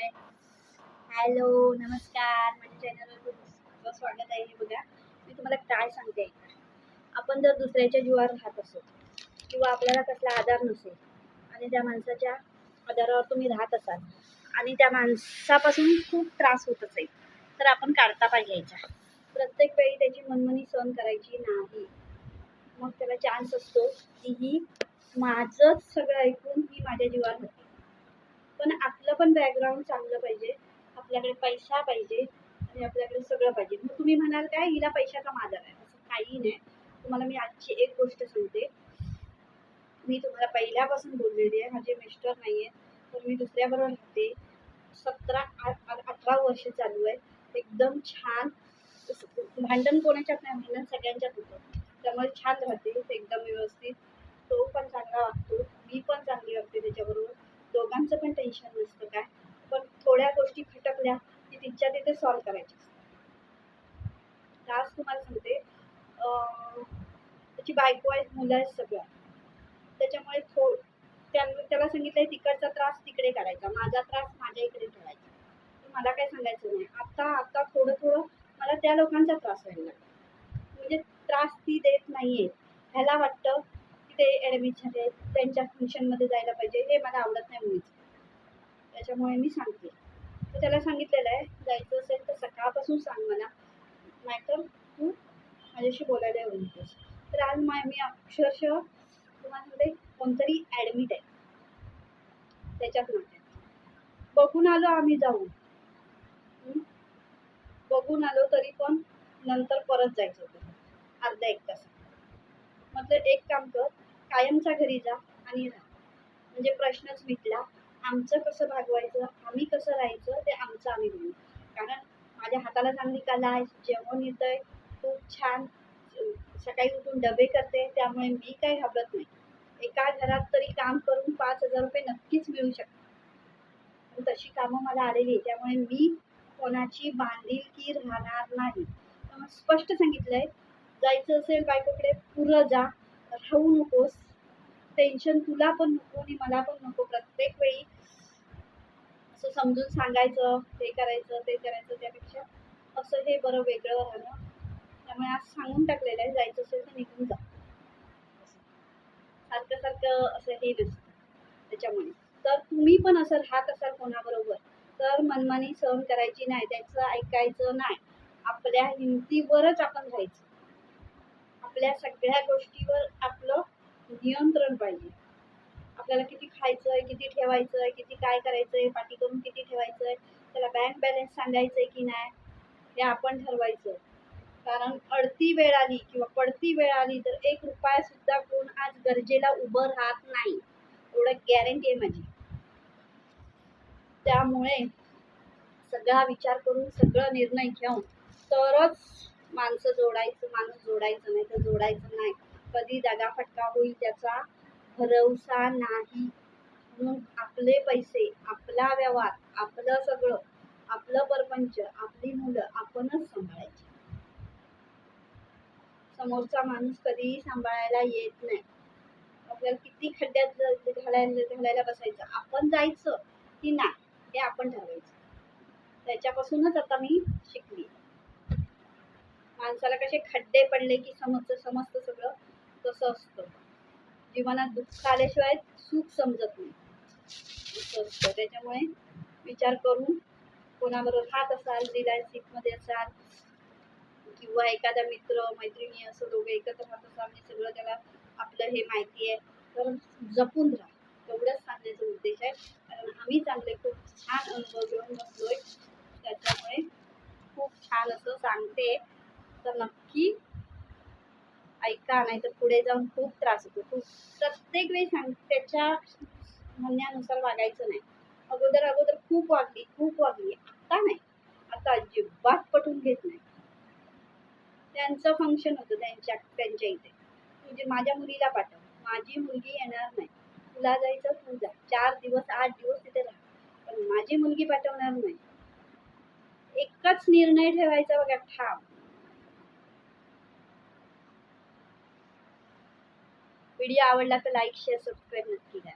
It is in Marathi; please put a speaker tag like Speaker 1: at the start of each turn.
Speaker 1: हाय हॅलो नमस्कार. माझ्या चॅनलवर तुमचं स्वागत आहे हे बघा. मी तुम्हाला काय सांगते? आपण जर दुसऱ्याच्या जीवावर राहत असो किंवा आपल्याला कसला आधार नसेल आणि त्या माणसाच्या आधारावर तुम्ही राहत असाल आणि त्या माणसापासून खूप त्रास होत असेल तर आपण काढता पाहिजे प्रत्येक वेळी त्याची मनमनी सहन करायची नाही. मग त्याला चान्स असतो की ही माझंच सगळं ऐकून ही माझ्या जीवावर होते. पण आपलं पण बॅकग्राऊंड चांगलं पाहिजे. आपल्याकडे पैसा पाहिजे आणि आपल्याकडे सगळं पाहिजे. मग तुम्ही म्हणाल काय हिला पैशाचा माझा आहे. असं काही नाही. तुम्हाला मी आजची एक गोष्ट सांगते. मी तुम्हाला पहिल्यापासून बोललेली आहे. माझे मिस्टर नाही आहेत तर मी दुसऱ्याबरोबर राहते सतरा अठरा वर्ष चालू आहे. एकदम छान. भांडण कोणाच्यात नाही भांडण सगळ्यांच्यात होतं. त्यामुळे छान राहते. एकदम व्यवस्थित. तो पण चांगला वागतो मी पण चांगली वागते त्याच्याबरोबर दोघांचं पण टेन्शन नसतं काय? पण थोड्या गोष्टी खटकल्या की तिच्या तिथे सॉल्व करायच्या असतात आज तुम्हाला सांगते त्याची बायको आहेत मुलं आहेत सगळं त्याच्यामुळे थो त्यांना त्याला सांगितलंय तिकडचा त्रास तिकडे काढायचा माझा त्रास माझ्या इकडे ठेवायचा मला काय सांगायचं नाही आता आता थोडं थोडं मला त्या लोकांचा त्रास व्हायला लागला. म्हणजे त्रास ती देत नाहीये. ह्याला वाटतं की ते ॲडमिट झाले त्यांच्या फंक्शनमध्ये जायला पाहिजे हे मला आवडत नाही मुलीचं त्याच्यामुळे मी सांगते. तर त्याला सांगितलेलं आहे जायचं असेल तर सकाळपासून सांग मला. नाहीतर तू माझ्याशी बोलायला येऊ नकोस. तर आज मा मी अक्षरशः तुम्हाला सांगते कोणतरी ॲडमिट आहे. त्याच्यात नात्यात बघून आलो आम्ही जाऊन. बघून आलो तरी पण नंतर परत जायचं होतं. अर्धा एक तास. म्हटलं एक काम कर कायमचा घरी जा आणि राहा. म्हणजे प्रश्नच मिटला. आमचं कसं भागवायचं आम्ही कसं राहायचं ते आमचं आम्ही बघू. कारण माझ्या हाताला चांगली कला आहे जेवण आहे खूप छान. सकाळी उठून डबे करते त्यामुळे मी काही घाबरत नाही. एका घरात तरी काम करून पाच हजार रुपये नक्कीच मिळू शकतात. पण तशी कामं मला आलेली आहे त्यामुळे मी कोणाची बांधिलकी राहणार नाही. तर मग स्पष्ट सांगितलंय जायचं असेल बायकोकडे पुरं जा राहू नकोस. टेन्शन तुला पण नको आणि मला पण नको. प्रत्येक वेळी असं समजून सांगायचं ते करायचं ते करायचं त्यापेक्षा असं हे बरं वेगळं राहणं. त्यामुळे आज सांगून टाकलेलं आहे जायचं असेल तर निघून जा. सारखं सारखं असं हे नसतं त्याच्यामुळे. तर तुम्ही पण असं राहत असाल कोणाबरोबर तर मनमानी सहन करायची नाही त्याचं ऐकायचं नाही. आपल्या हिमतीवरच आपण राहायचं. आपल्या सगळ्या गोष्टीवर आपलं नियंत्रण पाहिजे? आपल्याला किती खायचं आहे किती ठेवायचं आहे किती काय करायचं आहे पाठी करून किती ठेवायचं आहे त्याला बँक बॅलन्स सांगायचं आहे की नाही हे आपण ठरवायचं. कारण अडती वेळ आली किंवा पडती वेळ आली तर एक रुपया सुद्धा कोण आज गरजेला उभं राहत नाही. एवढं गॅरंटी आहे माझी. त्यामुळे सगळा विचार करून सगळं निर्णय घेऊन तरच माणसं जोडायचं माणूस जोडायचं नाही तर जोडायचं नाही. कधी दगाफटका होईल त्याचा भरवसा नाही. म्हणून आपले पैसे आपला व्यवहार आपलं सगळं आपलं परपंच आपली मुलं आपणच सांभाळायची. समोरचा माणूस कधीही सांभाळायला येत नाही. आपल्याला किती खड्ड्यात घालायला घालायला बसायचं आपण जायचं की नाही हे आपण ठरवायचं. त्याच्यापासूनच आता मी शिकली. माणसाला कसे खड्डे पडले की समजतं समजतं सगळं. तसं असतं. जीवनात दुःख आल्याशिवाय सुख समजत नाही. असं असतं. त्याच्यामुळे विचार करून कोणाबरोबर राहत असाल रिलायन्सिपमध्ये असाल किंवा एखादा मित्र मैत्रिणी असं दोघं एकत्र राहत असाल आणि सगळं त्याला आपलं हे माहिती आहे तर जपून राहा. एवढंच सांगण्याचा उद्देश आहे. कारण आम्ही चांगले खूप छान अनुभव घेऊन बसलोय. त्याच्यामुळे खूप छान असं सांगते. तर नक्की ऐका नाही तर पुढे जाऊन खूप त्रास होतो. खूप प्रत्येक वेळी सांग त्याच्या म्हणण्यानुसार वागायचं नाही. अगोदर अगोदर खूप वागली खूप वागली. आता नाही. आता अजिबात पटवून घेत नाही. त्यांचं फंक्शन होतं त्यांच्या त्यांच्या इथे. म्हणजे माझ्या मुलीला पाठव. माझी मुलगी येणार नाही. तुला जायचं तू जा. चार दिवस आठ दिवस तिथे राहा. पण माझी मुलगी पाठवणार नाही. एकच निर्णय ठेवायचा बघा ठाम. व्हिडिओ आवडला तर लाईक शेअर सबस्क्राईब नक्की करा.